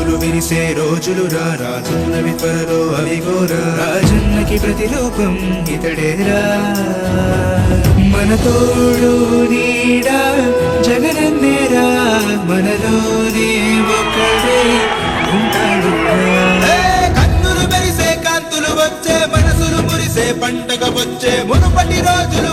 చిరునవ్వులు వినిసే రోజులు రా రాజున్నవి త్వరలో అవిగోరా రాజన్నకి ప్రతిరూపం ఇతడేరా మన తోడు నీడా జగనన్నేరా మనలోనే ఒకడే ఉంటాడు కన్నులు మెరిసే కాంతులు వచ్చే మనసులు మురిసే పండగ వచ్చే మునుపటి రోజులు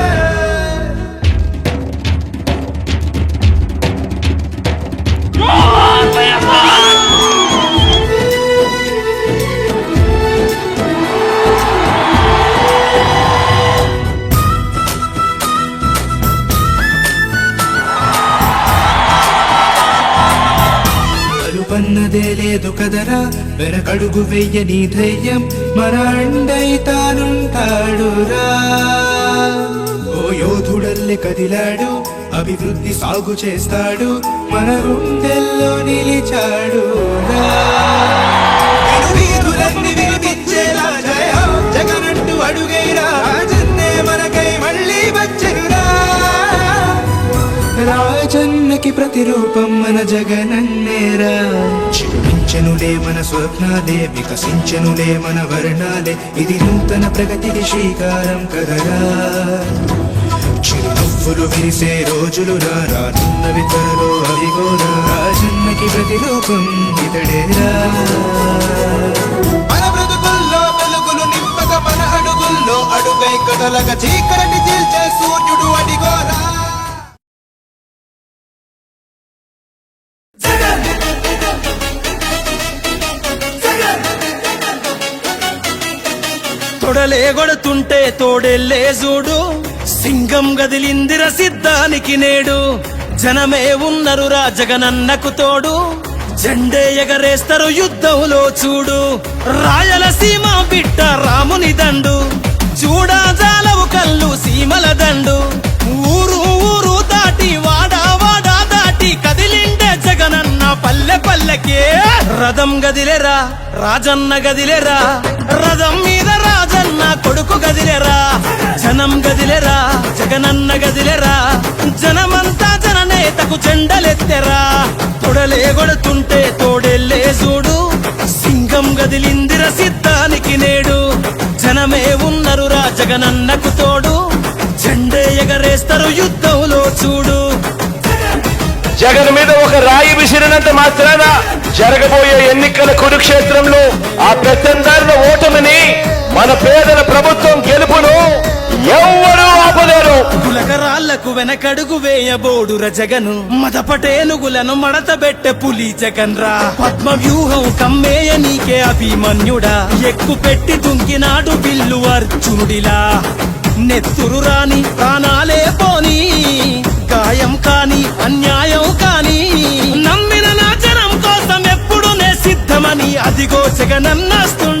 అలుపన్నదే లేదు కదరా. వెనకడుగు వెయ్యని ధైర్యం. మన అండై తానుంటాడురా. ఓ యోధుడల్లె కదిలాడు. అభివృద్ధి సాగు చేస్తాడు. మన గుండెల్లో నిలిచాడు వీధులన్నీ వినిపించేలా జయ జగనంటూ అడుగైరా. రాజన్నే మనకై మళ్ళీ వచ్చెనురా. రాజన్నకి ప్రతిరూపం మన జగనన్నేరా చిరుమించెనులే మన స్వప్నాలే వికసించెనులే మన వర్ణాలే. ఇది నూతన ప్రగతికి శ్రీకారం కదరా. చిరునవ్వులు విరిసే రోజులు రానున్నవి త్వరలో అవిగోరా రాజన్నకి ప్రతిరూపం ఇతడేరా మన బ్రతుకుల్లో వెలుగులు నింపక మన అడుగుల్లో అడుగై కదలక చీకటి చీల్చే సూర్యుడు అడిగోరా తొడలే కొడుతుంటే తోడెల్లే చూడు. సింగం గదిలిందిర సిద్ధానికి నేడు. జనమే ఉన్నరురా జగనన్నకు తోడు. జెండే ఎగరేస్తారు యుద్ధంలో చూడు. రాయలసీమ బిడ్డ రాముని దండు. చూడా జాలవు కళ్ళు సీమల దండు. ఊరు ఊరు దాటి వాడా వాడా దాటి కదిలిండే జగనన్న పల్లె పల్లెకే. రథం గదిలేరా రాజన్న గదిలేరా రథం కొడుకు గదిలేరా? జనం గదిలేరా? జగనన్న గదిలేరా? జనమంతా జననేతకు జెండలెత్తెరా? తొడలే కొడుతుంటే తోడెల్లే చూడు. సింగం గదిలిందిర సిద్ధానికి నేడు. జనమే ఉన్నరురా జగనన్నకు తోడు. జెండే ఎగరేస్తారు యుద్ధంలో చూడు. జగన్ మీద ఒక రాయి విసిరినంత మాత్రాన జరగబోయే ఎన్నికల కురుక్షేత్రంలో ఆ పెత్తందారుల ఓటమి వెనకడుగు వేయబోడు జగను మదపటేనుగులను మడతబెట్టె పులి జగన్ రా పద్మ వ్యూహం కమ్మేయ నీకే అభిమన్యుడా. ఎక్కు పెట్టి దుంకినాడు బిల్లు అర్జునుడిలా. నెత్తురు రాని ప్రాణాలే పోని. గాయం కాని అన్యాయం కాని. నమ్మిన నా జనం కోసం ఎప్పుడు నే సిద్ధమని అదిగో జగనన్నస్తుండో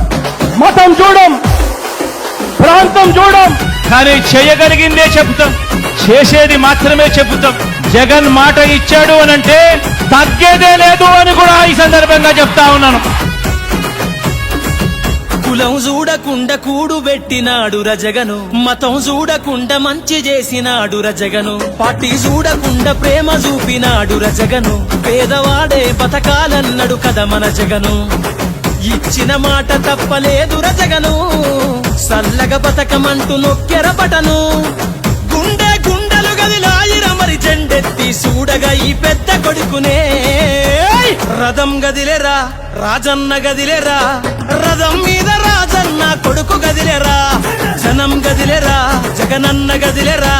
మతం చూడం ప్రాంతం చూడం. కానీ చేయగలిగిందే చెబుతాం. చేసేది మాత్రమే చెబుతాం. జగన్ మాట ఇచ్చాడు అనంటే తగ్గేదే లేదు అని కూడా ఈ సందర్భంగా చెప్తా ఉన్నాను. కుల కులం చూడకుండా కూడు పెట్టినాడు రజగను మతం చూడకుండా మంచి చేసినాడు రజగను పార్టీ చూడకుండా ప్రేమ చూపినాడు రజగను పేదవాడే బతకాలన్నడు కదా మన జగను. ఇచ్చిన మాట తప్పలేదు రజగను. సల్లగ బతకమంటూ నొక్కెర బటను గుండె గుండెలు గదిలాయిర మరి జెండెత్తి చూడగా ఈ పెద్ద కొడుకునే. రథం గదిలేరా రాజన్న గదిలేరా? రథం మీద రాజన్న కొడుకు గదిలేరా? జనం గదిలేరా జగనన్న గదిలేరా?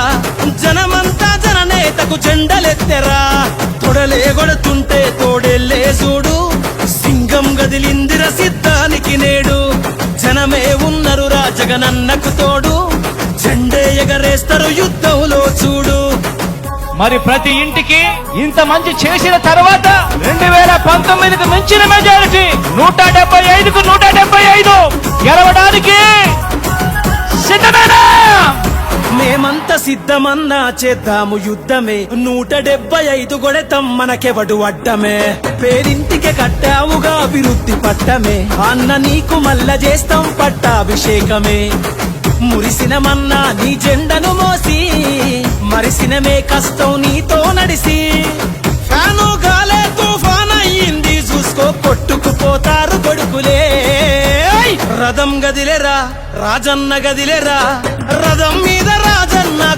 జనమంతా జననేతకు జెండలెత్తెరా? తొడలే కొడుతుంటే తోడెల్లే చూడు. సింగం గదిలిందిర సిద్ధానికి నేడు. జనమే ఉన్నరు రాజగనన్నకు తోడు. జెండే ఎగరేస్తారు యుద్ధంలో చూడు. మరి ప్రతి ఇంటికి ఇంత మంచి చేసిన తర్వాత రెండు వేల పంతొమ్మిదికి మించిన మెజారిటీ నూట డెబ్బై ఐదుకు నూట డెబ్బై ఐదు గెలవడానికి మేమంత సిద్ధమన్నా చేద్దాము యుద్ధమే. నూట డెబ్బై ఐదు గొడెతం మనకెవడు అడ్డమే. పేరింటికి కట్టావుగా అభివృద్ధి పట్టమే. అన్న నీకు మల్ల చేస్తాం పట్టాభిషేకమే. మురిసినమన్నా నీ జెండను మోసి మరిసినమే కష్టం నీతో నడిసి. ఫ్యాను గాలే తుఫాన్ అయ్యింది చూసుకో కొట్టుకుపోతారు కొడుకులే. రథం గదిలేరా రాజన్న గదిలేరా రథం మీద